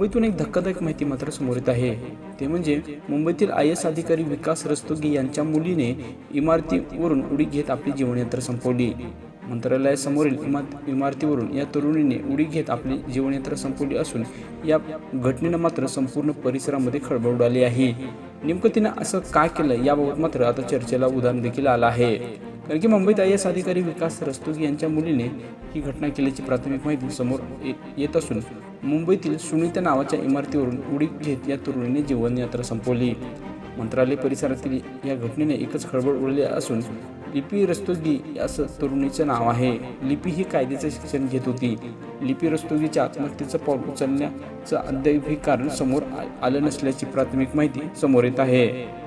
मुंबईतून एक धक्कादायक माहिती मात्र समोर येत आहे. ते म्हणजे मुंबईतील आय एस अधिकारी विकास रस्तोगी यांच्या मुलीने इमारतीवरून उडी घेत आपली जीवनयात्रा संपवली. मंत्रालयासमोरील इमारत इमारतीवरून या तरुणीने उडी घेत आपली जीवनयात्रा संपवली असून या घटनेनं मात्र संपूर्ण परिसरामध्ये खळबळ उडाली आहे. नेमकं तिनं असं काय केलं याबाबत मात्र आता चर्चेला उदाहरण देखील आलं आहे. कारण की मुंबईत आय एस अधिकारी विकास रस्तोगी यांच्या मुलीने ही घटना केल्याची प्राथमिक माहिती समोर ये- येत असून मुंबईतील सुनीता नावाच्या इमारतीवरून उडी घेत या तरुणीने जीवनयात्रा संपवली. मंत्रालय परिसरातील या घटनेने एकच खळबळ उडली असून लिपी रस्तोगी असं तरुणीचं नाव आहे. लिपी ही कायद्याचं शिक्षण घेत होती. लिपी रस्तोगीच्या आत्महत्येचं पाऊल उचलण्याचं अद्यापही कारण समोर आ- आलं नसल्याची प्राथमिक माहिती समोर येत आहे.